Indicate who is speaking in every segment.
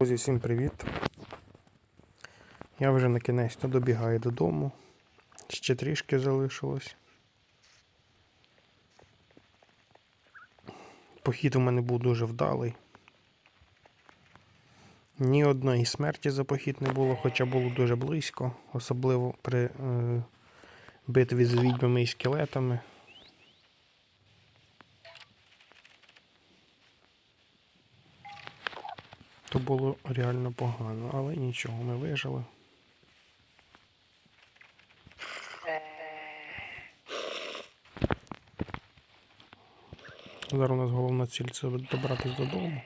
Speaker 1: Друзі, всім привіт. Я вже на кінець добігаю додому. Ще трішки залишилось. Похід у мене був дуже вдалий. Ні одної смерті за похід не було, хоча було дуже близько, особливо при е, битві з відьмами і скелетами. То було реально погано, але нічого, ми вижили. Зараз у нас головна ціль це добратися додому.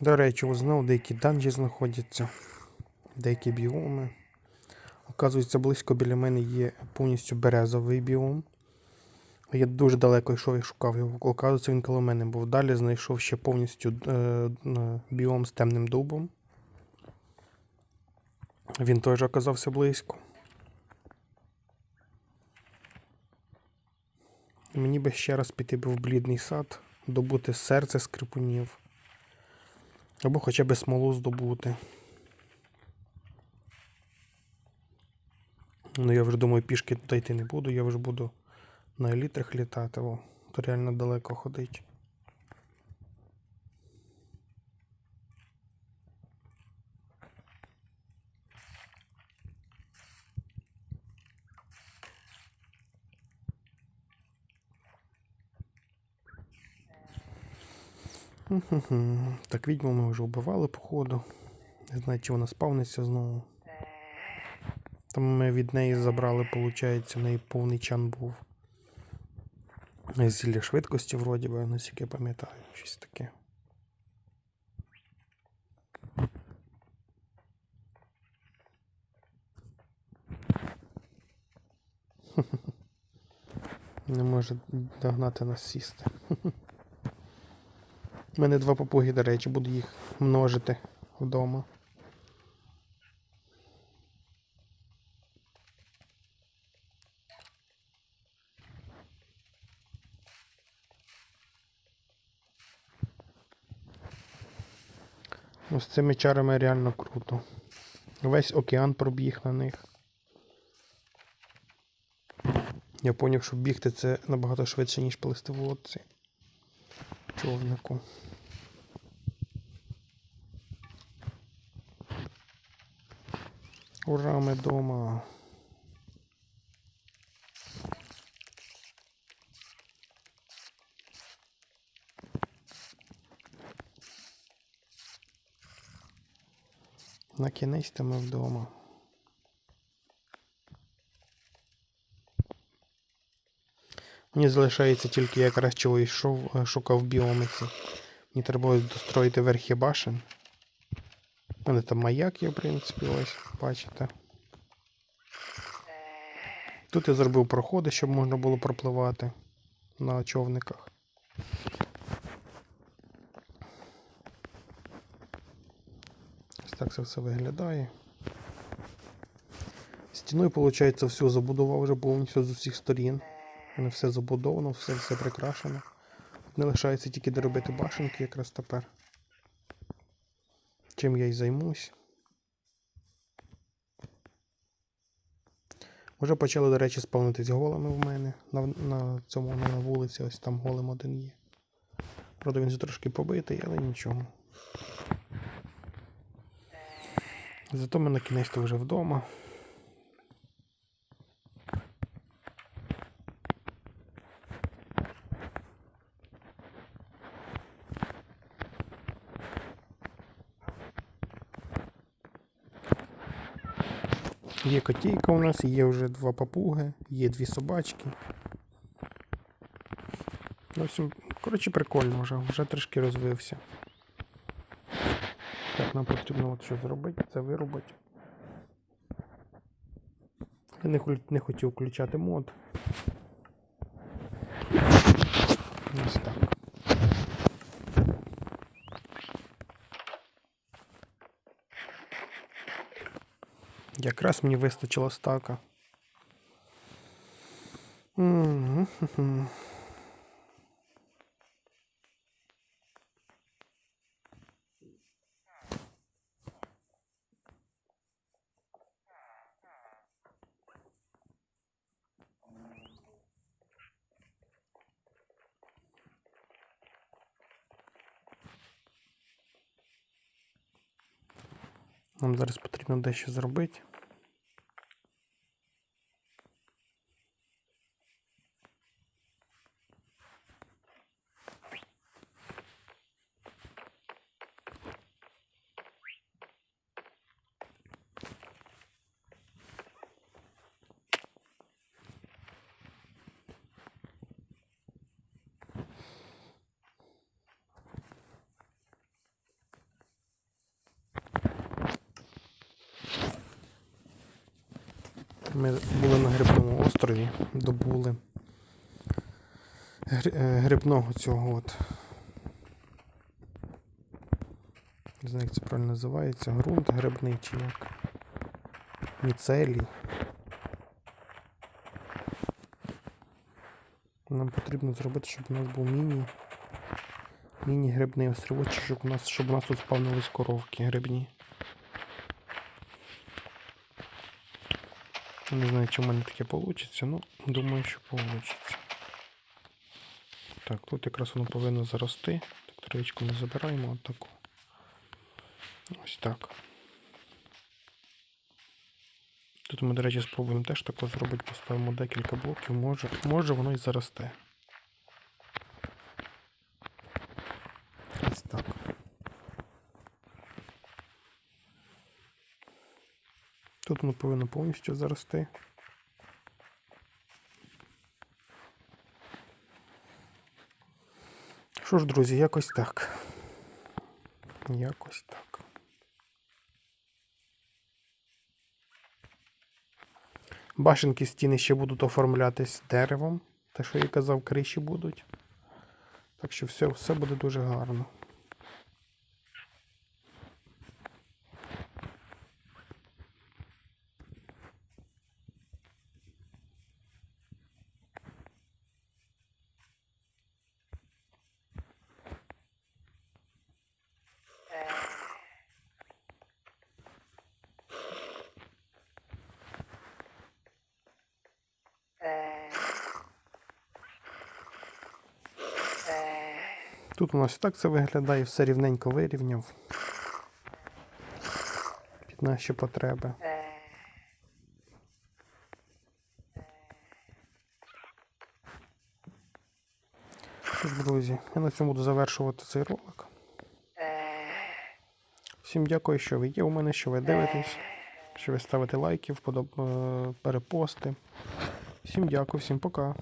Speaker 1: До речі, узнав, деякі данжі знаходяться, деякі біоми. Оказується, близько біля мене є повністю березовий біом. Я дуже далеко йшов і шукав його. Оказується, він коло мене був. Далі знайшов ще повністю е, біом з темним дубом. Він теж оказався близько. Мені би ще раз піти би в блідний сад, добути серце скрипунів. Або хоча б смолу здобути. Ну я вже думаю, пішки туди йти не буду, я вже буду на елітрах літати, о, то реально далеко ходить. Так, відьму ми вже вбивали, походу. Не знаю, чи вона спавниться знову. Там ми від неї забрали, виходить, в неї повний чан був. Зілля швидкості, вроді би, наскільки я пам'ятаю, щось таке. Не може догнати нас сісти. У мене два папуги, до речі, буду їх множити вдома. Ну, з цими чарами реально круто. Весь океан пробіг на них. Я зрозумів, що бігти це набагато швидше, ніж плисти в лодці. Човнику. Ура, ми дома. На кінець то ми вдома. Мені залишається тільки якраз чого йшов, е, шукав біомиці. Мені треба було достроїти верхи башен. У мене там маяк є, в принципі, ось, бачите. Тут я зробив проходи, щоб можна було пропливати на човниках. Так це все виглядає. Стіною, виходить, всю забудував вже повністю з усіх сторін. Мене все забудовано, все, все прикрашено. Не лишається тільки доробити башенки якраз тепер. Чим я й займусь. Вже почали, до речі, сповнитись голими в мене на, на цьому на вулиці, ось там голим один є. Правда, він трошки побитий, але нічого. Зато ми на кінець то вже вдома. Є котейка у нас, є вже два папуги, є дві собачки. В общем, коротше, прикольно вже, вже трішки розвився. Так, нам потрібно от що зробити, це виробити. Я не, не хотів включати мод. Ось так. Якраз мені вистачило стака. Мгм. Нам зараз потрібно дещо зробити. Ми були на грибному острові, добули е, грибного цього от. Не знаю, як це правильно називається. Грунт грибний чи як. Міцелій. Нам потрібно зробити, щоб у нас був міні. Міні-грибний острівочок, щоб у нас, щоб у нас тут спавнились коровки грибні. Не знаю, чи в мене таке вийде, ну думаю, що вийде. Так, тут якраз воно повинно зарости. Так, травичку ми забираємо отаку. Ось так. Тут ми, до речі, спробуємо теж тако зробити, поставимо декілька блоків, може, може воно і заросте. Ось так. Воно повинно повністю зарости. Що ж, друзі, якось так. Якось так. Башенки стіни ще будуть оформлятись деревом. Те, що я казав, криші будуть. Так що все, все буде дуже гарно. Тут у нас так це виглядає, все рівненько вирівняв. Під наші потреби. Друзі, я на цьому буду завершувати цей ролик. Всім дякую, що ви є у мене, що ви дивитесь, що ви ставите лайки, вподоб... е, перепости. Всім дякую, всім пока.